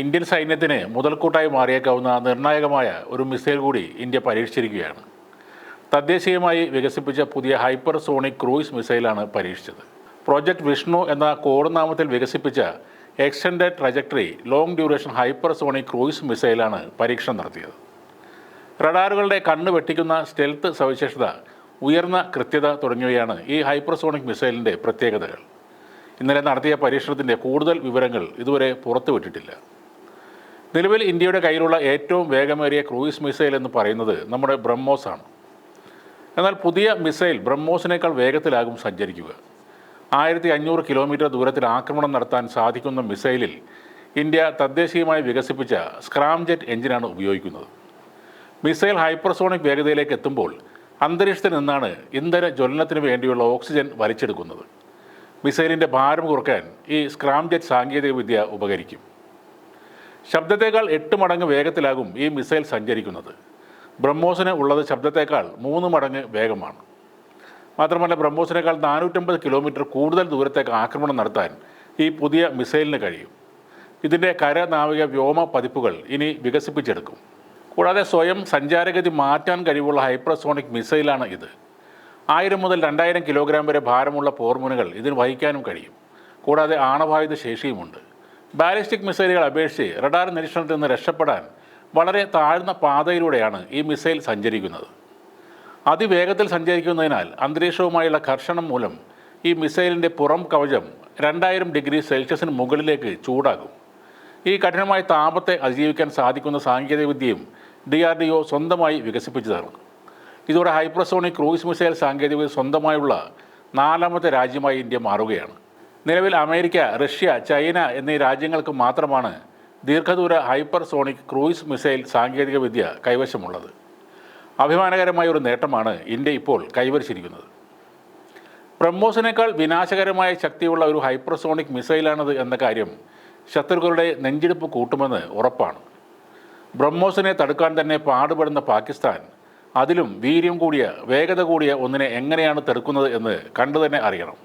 Indian സൈന്യത്തിന് മുതൽക്കൂട്ടായി മാറിയേക്കാവുന്ന നിർണായകമായ ഒരു മിസൈൽ കൂടി ഇന്ത്യ പരീക്ഷിച്ചിരിക്കുകയാണ്. തദ്ദേശീയമായി വികസിപ്പിച്ച പുതിയ ഹൈപ്പർ സോണിക് ക്രൂയിസ് മിസൈലാണ് പരീക്ഷിച്ചത്. പ്രോജക്ട് വിഷ്ണു എന്ന കോഡ് നാമത്തിൽ വികസിപ്പിച്ച extended trajectory long duration hypersonic cruise മിസൈലാണ് പരീക്ഷണം നടത്തിയത്. റഡാറുകളുടെ കണ്ണ് വെട്ടിക്കുന്ന സ്റ്റെൽത്ത് സവിശേഷത ഉയർന്ന കൃത്യത തുടങ്ങിയവയാണ് ഈ ഹൈപ്പർസോണിക് മിസൈലിന്റെ പ്രത്യേകതകൾ. ഇന്നലെ നടത്തിയ പരീക്ഷണത്തിന്റെ കൂടുതൽ വിവരങ്ങൾ ഇതുവരെ പുറത്തുവിട്ടിട്ടില്ല. നിലവിൽ ഇന്ത്യയുടെ കയ്യിലുള്ള ഏറ്റവും വേഗമേറിയ ക്രൂയിസ് മിസൈൽ എന്ന് പറയുന്നത് നമ്മുടെ ബ്രഹ്മോസ് ആണ് എന്നാൽ പുതിയ മിസൈൽ ബ്രഹ്മോസിനേക്കാൾ വേഗത്തിലാകും സഞ്ചരിക്കുക. ആയിരത്തി അഞ്ഞൂറ് കിലോമീറ്റർ ദൂരത്തിൽ ആക്രമണം നടത്താൻ സാധിക്കുന്ന മിസൈലിൽ ഇന്ത്യ തദ്ദേശീയമായി വികസിപ്പിച്ച സ്ക്രാംജെറ്റ് എഞ്ചിനാണ് ഉപയോഗിക്കുന്നത്. മിസൈൽ ഹൈപ്പർസോണിക് വേഗതയിലേക്ക് എത്തുമ്പോൾ അന്തരീക്ഷത്തിൽ നിന്നാണ് ഇന്ധന ജ്വലനത്തിന് വേണ്ടിയുള്ള ഓക്സിജൻ വലിച്ചെടുക്കുന്നത്. മിസൈലിന്റെ ഭാരം കുറയ്ക്കാൻ ഈ സ്ക്രാംജെറ്റ് സാങ്കേതികവിദ്യ ഉപകരിക്കും. ശബ്ദത്തേക്കാൾ എട്ട് മടങ്ങ് വേഗത്തിലാകും ഈ മിസൈൽ സഞ്ചരിക്കുന്നത്. ബ്രഹ്മോസിന് ഉള്ളത് ശബ്ദത്തേക്കാൾ മൂന്ന് മടങ്ങ് വേഗമാണ്. മാത്രമല്ല ബ്രഹ്മോസിനേക്കാൾ നാനൂറ്റമ്പത് കിലോമീറ്റർ കൂടുതൽ ദൂരത്തേക്ക് ആക്രമണം നടത്താൻ ഈ പുതിയ മിസൈലിന് കഴിയും. ഇതിന്റെ കര നാവിക വ്യോമ പതിപ്പുകൾ ഇനി വികസിപ്പിച്ചെടുക്കും. കൂടാതെ സ്വയം സഞ്ചാരഗതി മാറ്റാൻ കഴിവുള്ള ഹൈപ്രസോണിക് മിസൈലാണ് ഇത്. ആയിരം മുതൽ രണ്ടായിരം കിലോഗ്രാം വരെ ഭാരമുള്ള പോർമുനകൾ ഇതിന് വഹിക്കാനും കഴിയും. കൂടാതെ ആണവായുധ ശേഷിയുമുണ്ട്. ബാലിസ്റ്റിക് മിസൈലുകളെ അപേക്ഷിച്ച് റഡാർ നിരീക്ഷണത്തിൽ നിന്ന് രക്ഷപ്പെടാൻ വളരെ താഴ്ന്ന പാതയിലൂടെയാണ് ഈ മിസൈൽ സഞ്ചരിക്കുന്നത്. അതിവേഗത്തിൽ സഞ്ചരിക്കുന്നതിനാൽ അന്തരീക്ഷവുമായുള്ള ഘർഷണം മൂലം ഈ മിസൈലിന്റെ പുറം കവചം രണ്ടായിരം ഡിഗ്രി സെൽഷ്യസിന് മുകളിലേക്ക് ചൂടാകും. ഈ കഠിനമായ താപത്തെ അതിജീവിക്കാൻ സാധിക്കുന്ന സാങ്കേതികവിദ്യയും ഡി ആർ ഡി ഒ സ്വന്തമായി വികസിപ്പിച്ചതാണ് ഇതോടെ ഹൈപ്രസോണിക് ക്രൂയിസ് മിസൈൽ സാങ്കേതികവിദ്യ സ്വന്തമായുള്ള നാലാമത്തെ രാജ്യമായി ഇന്ത്യ മാറുകയാണ്. നിലവിൽ അമേരിക്ക റഷ്യ ചൈന എന്നീ രാജ്യങ്ങൾക്ക് മാത്രമാണ് ദീർഘദൂര ഹൈപ്പർസോണിക് ക്രൂയിസ് മിസൈൽ സാങ്കേതികവിദ്യ കൈവശമുള്ളത്. അഭിമാനകരമായ ഒരു നേട്ടമാണ് ഇന്ത്യ ഇപ്പോൾ കൈവരിച്ചിരിക്കുന്നത്. ബ്രഹ്മോസിനേക്കാൾ വിനാശകരമായ ശക്തിയുള്ള ഒരു ഹൈപ്പർസോണിക് മിസൈലാണത് എന്ന കാര്യം ശത്രുക്കളുടെ നെഞ്ചിടിപ്പ് കൂട്ടുമെന്ന് ഉറപ്പാണ്. ബ്രഹ്മോസിനെ തടുക്കാൻ തന്നെ പാടുപെടുന്ന പാകിസ്ഥാൻ അതിലും വീര്യം കൂടിയ വേഗത കൂടിയ ഒന്നിനെ എങ്ങനെയാണ് തെറുക്കുന്നത് എന്ന് കണ്ടു തന്നെ അറിയണം.